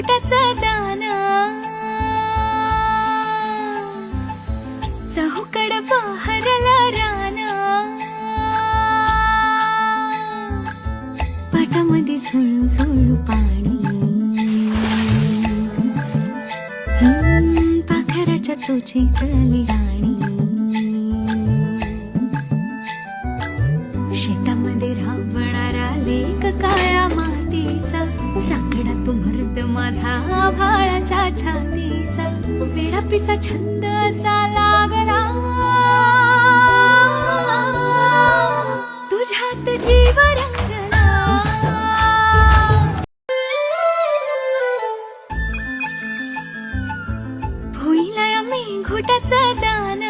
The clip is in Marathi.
पोटाचा दाना. चहूकड बहरला राना. पाटामध्ये झुळू झुळू पाणी. हम्म, पाखराच्या चोचीतली गाणी शेतामध्ये राबणारा आले माझा आभाळाच्या छातीचा वेडापिसा छंद असा लागला. तुझ्यात जीव रंगला मी घोटाचा दाना